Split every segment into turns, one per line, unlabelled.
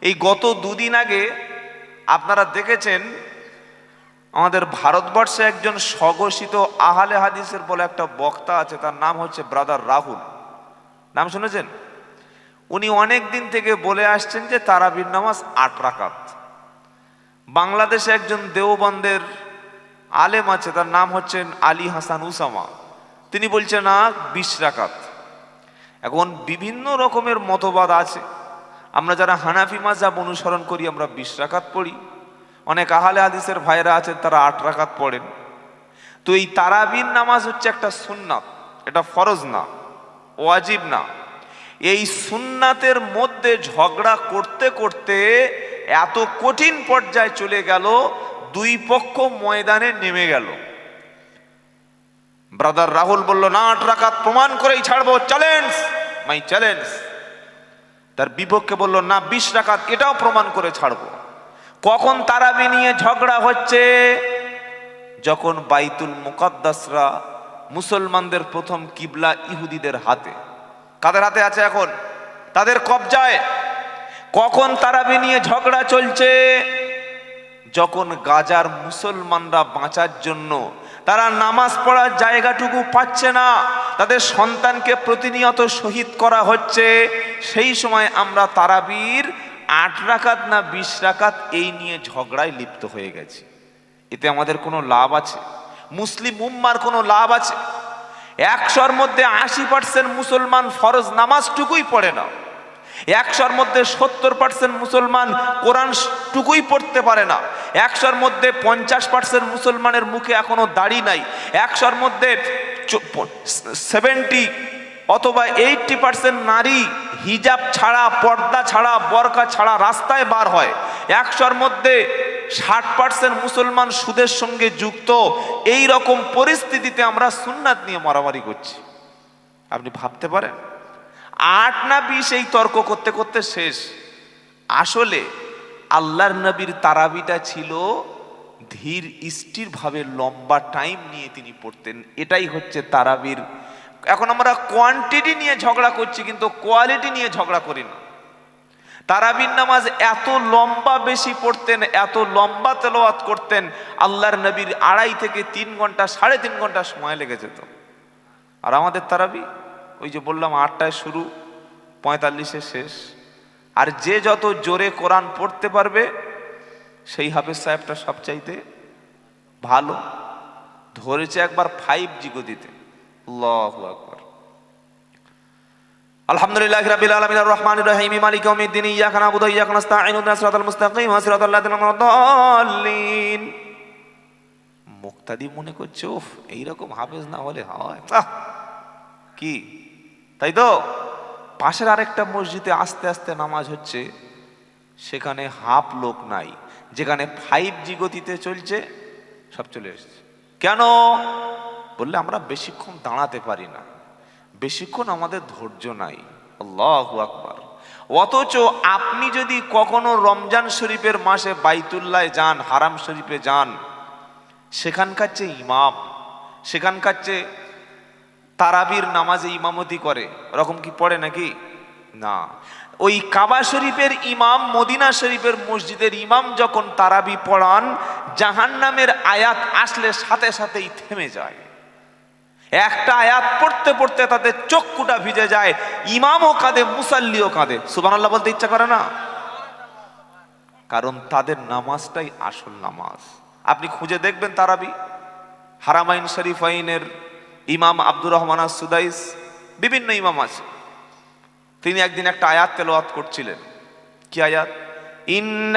এই গত দুদিন আগে আপনারা দেখেছেন, আমাদের ভারতবর্ষে একজন স্বঘোষিত আহলে হাদিসের বলে একটা বক্তা আছে, তার নাম হচ্ছে ব্রাদার রাহুল। নাম শুনেছেন? উনি অনেক দিন থেকে বলে আসছেন যে তারাবির নামাজ আট রাকাত। বাংলাদেশে একজন দেওবন্দের আলেম আছে, তার নাম হচ্ছেন আলী হাসান উসামা। তিনি বলছেন না বিশ রাকাত। এখন বিভিন্ন রকমের মতবাদ আছে। আমরা যারা হানাফি মাজাব অনুসরণ করি, আমরা বিশ রাকাত পড়ি। অনেক আহলে হাদিসের ভাইরা আছেন, তারা আট রাকাত পড়েন। তো এই তারাবির নামাজ হচ্ছে একটা সুন্নাত, এটা ফরজ না, ওয়াজিব না। এই সুন্নাতের মধ্যে ঝগড়া করতে করতে এত কঠিন পর্যায়ে চলে গেল, দুই পক্ষ ময়দানে নেমে গেল। ব্রাদার রাহুল বলল, না, আট রাকাত প্রমাণ করেই ছাড়বো, চ্যালেঞ্জ, মাই চ্যালেঞ্জ। তার বিপক্ষে বলল, না, বিশ রাকাত, এটাও প্রমাণ করে ছাড়বো। কখন তারাবি নিয়ে ঝগড়া হচ্ছে? যখন বাইতুল মুকাদ্দাসরা মুসলমানদের প্রথম কিবলা ইহুদিদের হাতে। কাদের হাতে আছে এখন? তাদের কবজায়। কখন তারাবি নিয়ে ঝগড়া চলছে? যখন গাজার মুসলমানরা বাঁচার জন্য তারা নামাজ পড়ার জায়গাটুকু পাচ্ছে না। তাদের সন্তানকে প্রতিনিয়ত শহীদ করা হচ্ছে। সেই সময় আমরা তারাবির আট রাকাত না বিশ রাকাত এই নিয়ে ঝগড়ায় লিপ্ত হয়ে গেছি। এতে আমাদের কোনো লাভ আছে? মুসলিম উম্মার কোনো লাভ আছে? একশোর মধ্যে আশি পার্সেন্ট মুসলমান ফরজ নামাজটুকুই পড়ে না। একশোর মধ্যে সত্তর পার্সেন্ট মুসলমান কোরআন টুকুই পড়তে পারে না। একশোর মধ্যে পঞ্চাশ পার্সেন্ট মুসলমানের মুখে এখনও দাড়ি নাই। একশোর মধ্যে সেভেন্টি অথবা এইটটি পার্সেন্ট নারী হিজাব ছাড়া, পর্দা ছাড়া, বরকা ছাড়া রাস্তায় বার হয়। একশোর মধ্যে ষাট পার্সেন্ট মুসলমান সুদের সঙ্গে যুক্ত। এই রকম পরিস্থিতিতে আমরা সুন্নাত নিয়ে মারামারি করছি। আপনি ভাবতে পারেন? আট না বিশ এই তর্ক করতে করতে শেষ। আসলে আল্লাহর নবীর তারাবিটা ছিল ধীর স্থির ভাবে লম্বা টাইম নিয়ে তিনি পড়তেন। এটাই হচ্ছে তারাবির। এখন আমরা কোয়ান্টিটি নিয়ে ঝগড়া করছি, কিন্তু কোয়ালিটি নিয়ে ঝগড়া করি না। তারাবির নামাজ এত লম্বা বেশি পড়তেন, এত লম্বা তেলাওয়াত করতেন, আল্লাহর নবীর আড়াই থেকে তিন ঘণ্টা, সাড়ে তিন ঘণ্টা সময় লেগে যেত। আর আমাদের তারাবি? ওই যে বললাম আটটায় শুরু, পঁয়তাল্লিশে শেষ। আর যে যত জোরে কোরআন পড়তে পারবে, সেই হাফেজ সাহেবটা সবচাইতে ভালো। ধরেছে একবার ফাইভ জি গতিতে। আকবার। আলহামদুলিল্লাহ রাব্বিল আলামিন আর রহমানির রহিম, মালিক ইয়াউমিদ্দিন, ইয়াকা নাবুদু ওয়া ইয়াকা নাস্তাঈন ইহদিনাস সিরাতাল মুস্তাকিম সিরাতাল লাযিনা দাল্লিন মুক্তাদি মনে করছে উফ এইরকম হাফেজ না হলে হয়। কি? তাই তো? পাশের আরেকটা মসজিদে আস্তে আস্তে নামাজ হচ্ছে, সেখানে হাফ লোক নাই, যেখানে ফাইভ জি গতিতে চলছে, সব চলে এসছে। কেন? বললে আমরা বেশিক্ষণ দাঁড়াতে পারি না। বেশিক্ষণ আমাদের ধৈর্য নাই। আল্লাহ আকবার। অথচ আপনি যদি কখনো রমজান শরীফের মাসে বাইতুল্লায় যান, হারাম শরীফে যান, সেখানকার চেয়ে ইমাম, সেখানকার যে তারাবির নামাজে ইমামতি করে। ওরকম কি পড়ে নাকি? না। ওই কাবা শরীফের ইমাম, মদিনা শরীফের মসজিদের ইমাম যখন তারাবি পড়ান, জাহান্নামের আয়াত আসলে সাথে সাথেই থেমে যায়। একটা আয়াত পড়তে পড়তে তাদের চক্ষুটা ভিজে যায়, ইমামও কাঁদে, মুসাল্লিও কাঁদে। সুবহানাল্লাহ বলতে ইচ্ছা করে না? কারণ তাদের নামাজটাই আসল নামাজ। আপনি খুঁজে দেখবেন তারাবি। হারামাইন শরীফাইনের ইমাম আব্দুর রহমান সুদাইস বিভিন্ন ইমাম আছে। তিনি একদিন একটা আয়াত তেলোয়াত করছিলেন। কি আয়াত? ইন্ন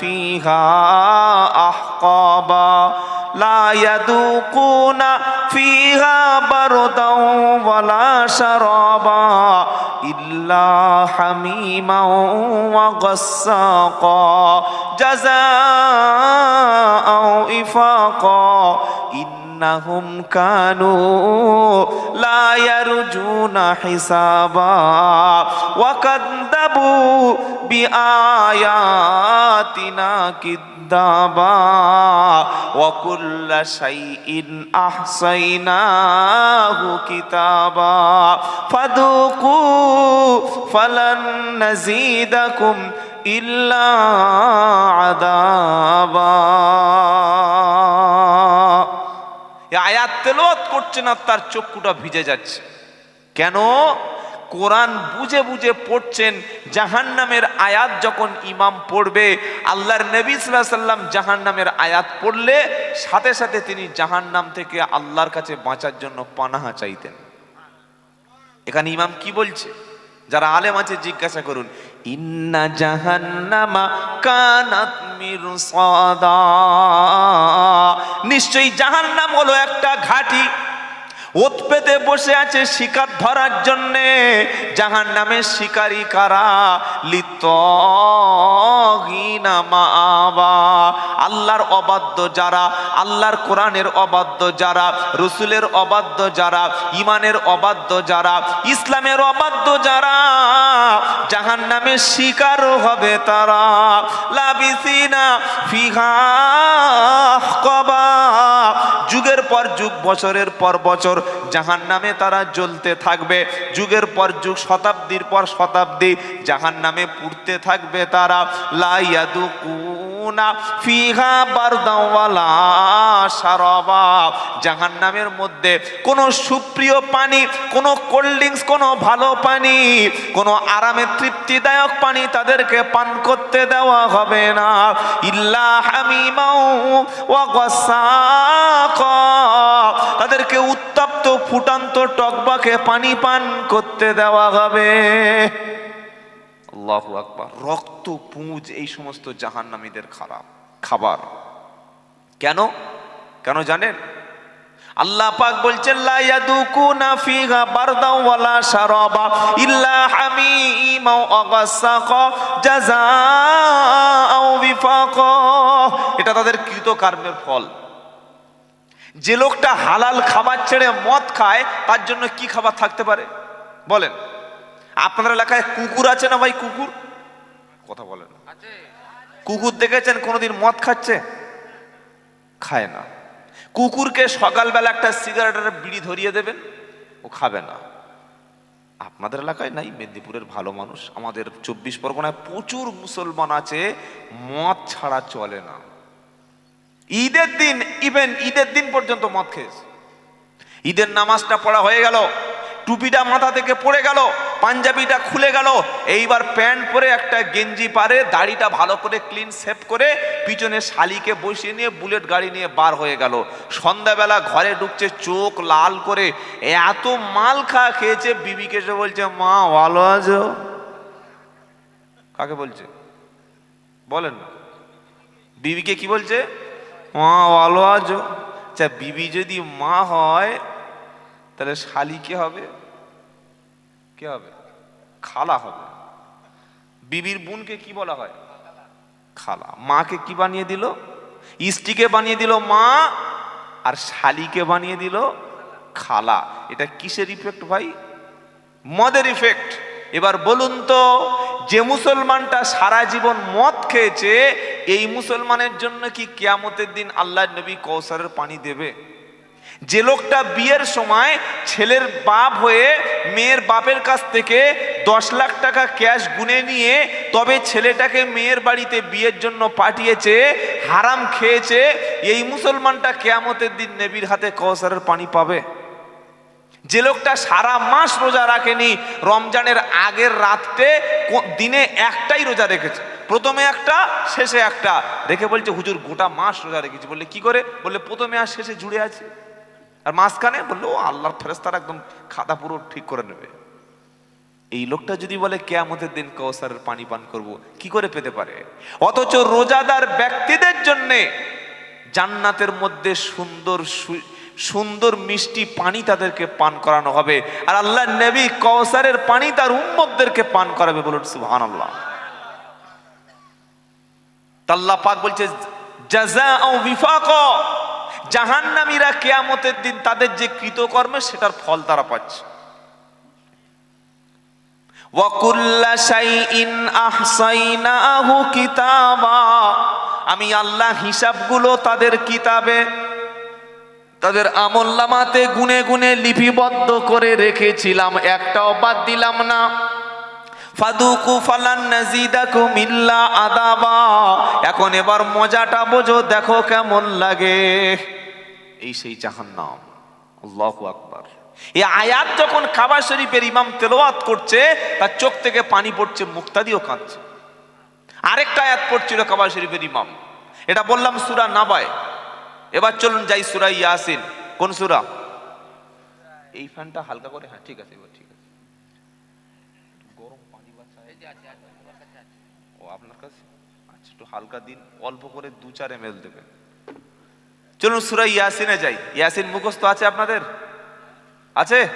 ফিহা আহকাবা। لا يذوقون فيها بردا ولا شرابا إلا حميما وغساقا جزاء إفاقا. إنهم كانوا لا يرجون حسابا. وكذبوا بآياتنا كذبا كتابا وكل شيء أحصيناه كتابا فذوقوا فلن نزيدكم إلا عذابا এ আয়াত তেলাওয়াত করছেন আর তার চক্ষুটা ভিজে যাচ্ছে কেন কোরআন বুঝে বুঝে পড়ছেন, জাহান্নামের আয়াত যখন ইমাম পড়বে, আল্লাহর নবী সাল্লাম জাহান্নামের আয়াত পড়লে, সাথে সাথে তিনি জাহান্নাম থেকে আল্লাহর কাছে বাঁচার জন্য পানাহা চাইতেন। এখানে ইমাম কি বলছে? যারা আলেম আছে, জিজ্ঞাসা করুন, ইন্না জাহান্নামা কানাত মিরসাদা। নিশ্চয়ই জাহান্নাম হলো একটা ঘাঁটি। ওত পেতে বসে আছে শিকার ধরার জন্যে। জাহান নামের শিকারী কারা? লিত আল্লাহর অবাধ্য যারা, আল্লাহর কোরআনের অবাধ্য যারা, রসুলের অবাধ্য যারা ইমানের অবাধ্য যারা, ইসলামের অবাধ্য যারা জাহান নামের শিকারও হবে তারা। লাবিসিনা ফিহা কবা। যুগের পর যুগ, বছরের পর বছর জাহান নামে তারা জ্বলতে থাকবে। যুগের পর যুগ, শতাব্দীর পর শতাব্দী জাহান নামে পুড়তে থাকবে তারা। লাইয়াদু কুনা ফিহা বারদাওয়ালা সারাবা জাহান নামের মধ্যে কোনো সুপ্রিয় পানি, কোনো কোল্ড ড্রিঙ্কস কোনো ভালো পানি, কোনো আরামে তৃপ্তিদায়ক পানি তাদেরকে পান করতে দেওয়া হবে না। ইল্লা হামিমাও ওয়া তাদেরকে উত্তপ্ত, ফুটান্ত টকবাকে পানি পান করতে দেওয়া হবে। আল্লাহু আকবার। রক্ত পুঁজ এই সমস্ত জাহান্নামীদের খারাপ। খাবার। কেন? কেন জানেন? আল্লাহ পাক বলছেন লা ইয়াদুকুনা ফিহা বারদাও ওয়ালা শারাবা ইল্লা হামিমা ওয়া গাসাকা জাযাআও বিফাকা। এটা তাদের কৃতকর্মের ফল। যে লোকটা হালাল খাবার ছেড়ে মদ খায় তার জন্য কি খাবার থাকতে পারে? বলেন। আপনার এলাকায় কুকুর আছে না ভাই কুকুর? কথা বলেন। কুকুর দেখেছেন? কোনোদিন মদ খাচ্ছে? খায় না। কুকুরকে সকালবেলা একটা সিগারেটের বিড়ি ধরিয়ে দেবেন ও খাবে না। আপনাদের এলাকায় নাই? মেদিনীপুরের ভালো মানুষ। আমাদের চব্বিশ পরগনায় প্রচুর মুসলমান আছে মদ ছাড়া চলে না। ঈদের দিন ইভেন ঈদের দিন পর্যন্ত মদ খেয়েছে। ঈদের নামাজটা পড়া হয়ে গেল। টুপিটা মাথা থেকে পড়ে গেল, পাঞ্জাবিটা খুলে গেল, এইবার প্যান্ট পরে একটা গেঞ্জি পারে, দাড়িটা ভালো করে ক্লিন সেভ করে পিছনে শালিকে বসিয়ে নিয়ে বুলেট গাড়ি নিয়ে বার হয়ে গেল। সন্ধ্যাবেলা ঘরে ঢুকছে, চোখ লাল করে এত মাল খা খেয়েছে, বিবিকে এসে বলছে, মা, ভালো আছো? কাকে বলছে? বলেন বিবিকে কি বলছে? মা, ভালো আছো? আচ্ছা বিবি যদি মা হয়, তাহলে শালি কে হবে? কে হবে? খালা হবে। বিবির বোনকে কি বলা হয়? খালা। মাকে কি বানিয়ে দিল? স্ত্রীকে বানিয়ে দিল মা আর শালিকে বানিয়ে দিল খালা। এটা কিসের ইফেক্ট ভাই? মদের ইফেক্ট এবার বলুন তো, যে মুসলমানটা সারা জীবন মদ খেয়েছে, এই মুসলমানের জন্য কি কিয়ামতের দিন আল্লাহ নবী কৌসারের পানি দেবে? যে লোকটা বিয়ের সময় ছেলের বাপ হয়ে মেয়ের বাপের কাছ থেকে দশ লাখ টাকা ক্যাশ গুনে নিয়ে তবে ছেলেটাকে মেয়ের বাড়িতে বিয়ের জন্য পাঠিয়েছে, হারাম খেয়েছে, এই মুসলমানটা কেয়ামতের দিন নেবির হাতে কৌসারের পানি পাবে। যে লোকটা সারা মাস রোজা রাখেনি, রমজানের আগের রাত্রে দিনে একটাই রোজা রেখেছে। প্রথমে একটা, শেষে একটা। রেখে বলছে, হুজুর, গোটা মাস রোজা রেখেছি। বললে, কি করে? বললে, প্রথমে আর শেষে জুড়ে আছে। আর মাঝখানে বলল আল্লাহর ফেরেস্তারা একদম খাতা পুরো ঠিক করে নেবে। এই লোকটা যদি বলে, কেয়ামতের দিন কৌসারের পানি পান করব, কি করে পেতে পারে? অথচ রোজাদার ব্যক্তিদের জন্যে জান্নাতের মধ্যে সুন্দর সুন্দর মিষ্টি পানি তাদেরকে পান করানো হবে। আর আল্লাহ নবী কৌসারের পানি তার উম্মতদেরকে পান করাবে বলুন সুহান আল্লাহ আল্লাহ পাক বলছে জাজা ও বিফাক। জাহান্নামীরা কেয়ামতের দিন তাদের যে কৃতকর্মে সেটার ফল তারা পাচ্ছে। আমি আল্লাহ হিসাবগুলো তাদের কিতাবে, তাদের আমল্লামাতে গুনে গুনে লিপিবদ্ধ করে রেখেছিলাম। একটাও বাদ দিলাম না। ফাদুকু ফালান নাজিদাকুম ইল্লা আদাবা। এখন এবার মজাটা বোঝো, দেখো কেমন লাগে। এই সেই জাহান্নাম, আল্লাহু আকবার। এই আয়াত যখন কাবা শরীফের ইমাম তেলাওয়াত করছে, তার চোখ থেকে পানি পড়ছে, মুক্তাদিও কাঁদছে। আরেকটা আয়াত পড়ছিল কাবা শরীফের ইমাম। এটা বললাম সূরা নাবায়। এবার চলুন যাই সূরা ইয়াসিন। কোন সুরা? এই ফ্যানটা হালকা করে হ্যাঁ ঠিক আছে, এবার ঠিক আছে গরম পানি বাচ্চা ও আপনার কাছে? আচ্ছা একটু হালকা দিন, অল্প করে দু চার এম এল দেবেন। চলুন সুরা ইয়াসিনে যাই। ইয়াসিন মুখস্থ আছে আপনাদের? আছে?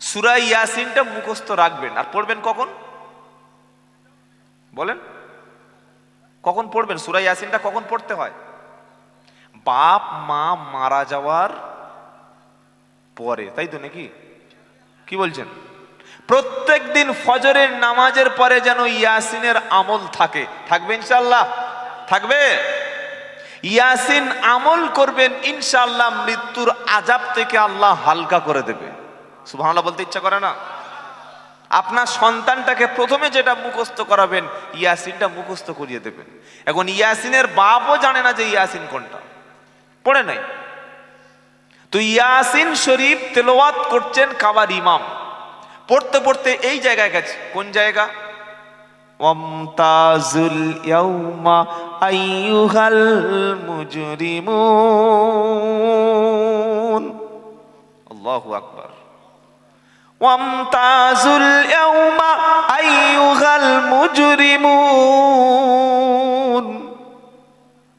সুরা ইয়াসিনটা মুখস্থ রাখবেন। আর পড়বেন কখন? বলেন। কখন পড়বেন? সুরা ইয়াসিনটা কখন পড়তে হয়? বাপ, মা মারা যাওয়ার পরে, তাই তো নাকি? কি বলছেন? প্রত্যেক দিন ফজরের নামাজের পরে যেন ইয়াসিনের আমল থাকে। থাকবে ইনশাল্লাহ থাকবে? ইয়াসিন আমল করবেন ইনশাল্লাহ মৃত্যুর আজাব থেকে আল্লাহ হালকা করে দেবে। সুবহানাল্লাহ বলতে ইচ্ছা করে না? আপনার সন্তানটাকে প্রথমে যেটা মুখস্থ করাবেন, ইয়াসিনটা মুখস্থ করিয়ে দেবেন। এখন ইয়াসিনের বাপও জানে না যে ইয়াসিন কোনটা। পড়ে নাই। তো ইয়াসিন শরীফ তেলাওয়াত করছেন কাবার ইমাম। পড়তে পড়তে এই জায়গায় গেছে। কোন জায়গা?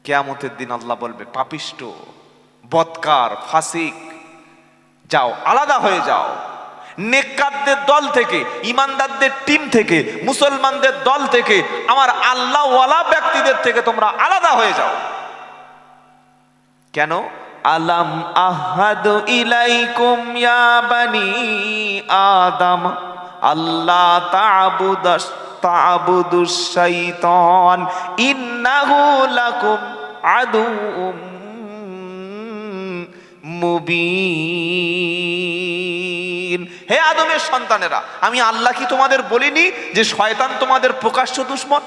কিয়ামতের দিন আল্লাহ বলবে, পাপিষ্ট, বৎকার, ফাসিক, যাও, আলাদা হয়ে যাও। নেককারদের দল থেকে, ইমানদারদের টিম থেকে, মুসলমানদের দল থেকে, আমার আল্লাহওয়ালা ব্যক্তিদের থেকে তোমরা আলাদা হয়ে যাও। কেন? আলাম আহাদ ইলাইকুম ইয়া বানি আদম আল্লাহ তাবুদাস তাবুদুস শাইতান, ইন্নাহু লাকুম আদুউম মুবিন। হে আদমের সন্তানেরা, আমি আল্লাহ কি তোমাদের বলিনি যে শয়তান তোমাদের প্রকাশ্য দুশ্মন?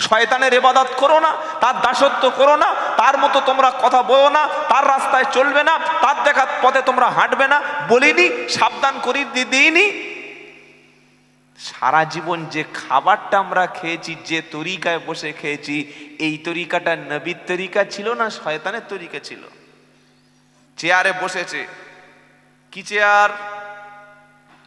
শয়তানের এবাদত করো না, তার দাসত্ব করো না, তার মতো তোমরা কথা বলো না, তার রাস্তায় চলবে না, তার দেখা পথে তোমরা হাঁটবে না। বলিনি, সাবধান করি দিইনি। সারা জীবন যে খাবারটা আমরা খেয়েছি, যে তরিকায় বসে খেয়েছি, এই তরিকাটা নবীর তরিকা ছিল না শয়তানের তরিকা ছিল? চেয়ারে বসেছে। কি চেয়ার?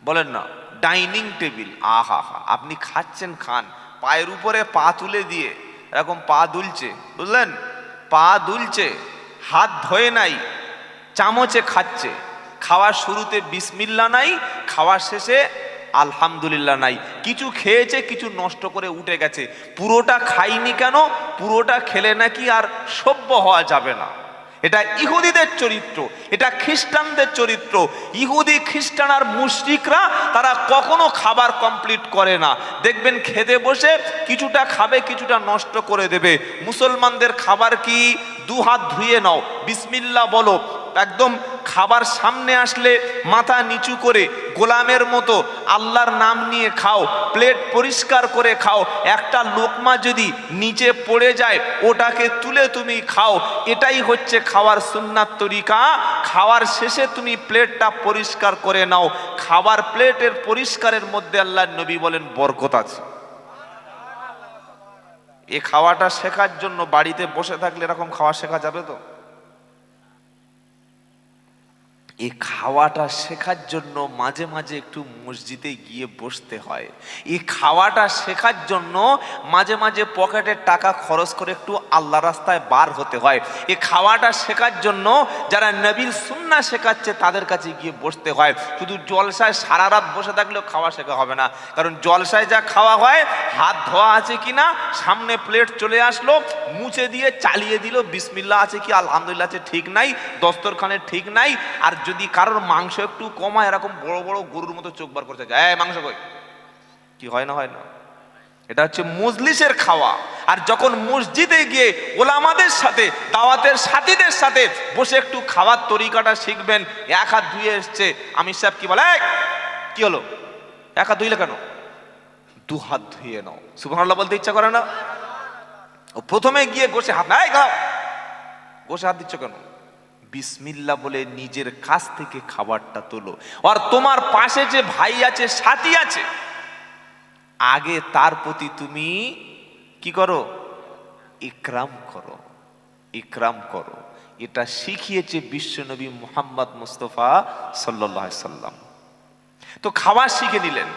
বলেন না, ডাইনিং টেবিল, আহা হা আপনি খাচ্ছেন, খান, পায়ের উপরে পা তুলে দিয়ে এরকম পা দুলছে, বুঝলেন? পা দুলছে, হাত ধোয়ে নাই, চামচে খাচ্ছে, খাওয়ার শুরুতে বিসমিল্লা নাই, খাওয়ার শেষে আলহামদুলিল্লাহ নাই, কিছু খেয়েছে, কিছু নষ্ট করে উঠে গেছে, পুরোটা খাইনি কেন? পুরোটা খেলে নাকি আর সভ্য হওয়া যাবে না। এটা ইহুদিদের চরিত্র, এটা খ্রিস্টানদের চরিত্র। ইহুদি, খ্রিস্টান আর মুশরিকরা তারা কখনো খাবার কমপ্লিট করে না। দেখবেন খেতে বসে কিছুটা খাবে, কিছুটা নষ্ট করে দেবে। মুসলমানদের খাবার কি? দু হাত ধুয়ে নাও। বিসমিল্লা বলো। একদম খাবার সামনে আসলে মাথা নিচু করে গোলামের মতো আল্লাহর নাম নিয়ে খাও, প্লেট পরিষ্কার করে খাও, একটা লোকমা যদি নিচে পড়ে যায়, ওটাকে তুলে তুমি খাও। এটাই হচ্ছে খাওয়ার সুন্নার তরিকা। খাওয়ার শেষে তুমি প্লেটটা পরিষ্কার করে নাও। খাবার প্লেটের পরিষ্কারের মধ্যে আল্লাহ নবী বলেন, বরকত আছে। এ খাওয়াটা শেখার জন্য বাড়িতে বসে থাকলে এরকম খাওয়া শেখা যাবে তো? এই খাওয়াটা শেখার জন্য মাঝে মাঝে একটু মসজিদে গিয়ে বসতে হয়। এই খাওয়াটা শেখার জন্য মাঝে মাঝে পকেটের টাকা খরচ করে একটু আল্লাহ রাস্তায় বার হতে হয়। এই খাওয়াটা শেখার জন্য যারা নবীল সুন্না শেখাচ্ছে তাদের কাছে গিয়ে বসতে হয়। শুধু জলসায় সারা রাত বসে থাকলেও খাওয়া শেখা হবে না। কারণ জলসায় যা খাওয়া হয় হাত ধোয়া আছে কি না সামনে প্লেট চলে আসলো মুছে দিয়ে চালিয়ে দিল বিসমিল্লা আছে কি আলহামদুলিল্লাহ আছে ঠিক নাই দস্তরখানে ঠিক নাই আর যদি কারোর মাংস একটু কমায় এরকম বড় বড় গরুর মতো চোখ বার করতে যায় মাংস কই? কি হয় না হয় না? এটা হচ্ছে মজলিসের খাওয়া আর যখন মসজিদে গিয়ে ওলামাদের সাথে দাওয়াতের সাথীদের সাথে বসে একটু খাওয়ার তরিকাটা শিখবেন এক হাত ধুয়ে এসছে আমি সাহেব কি বলে "এই, কি হলো? এক হাত ধুইলে কেন? দু হাত ধুয়ে নাও। সুবহানাল্লাহ বলতে ইচ্ছা করে না? ও প্রথমে গিয়ে বসে হাত নাই খাও। বসে হাত দিচ্ছ কেন? বিসমিল্লা বলে নিজের কাছ থেকে খাবারটা তোলো। আর তোমার পাশে যে ভাই আছে, সাথী আছে, আগে তার প্রতি তুমি কি করো? ইকরাম করো। ইকরাম করো। এটা শিখিয়েছে বিশ্বনবী মুহাম্মদ মুস্তফা আলাইহি সাল্লাম। তো খাবার শিখে নিলেন।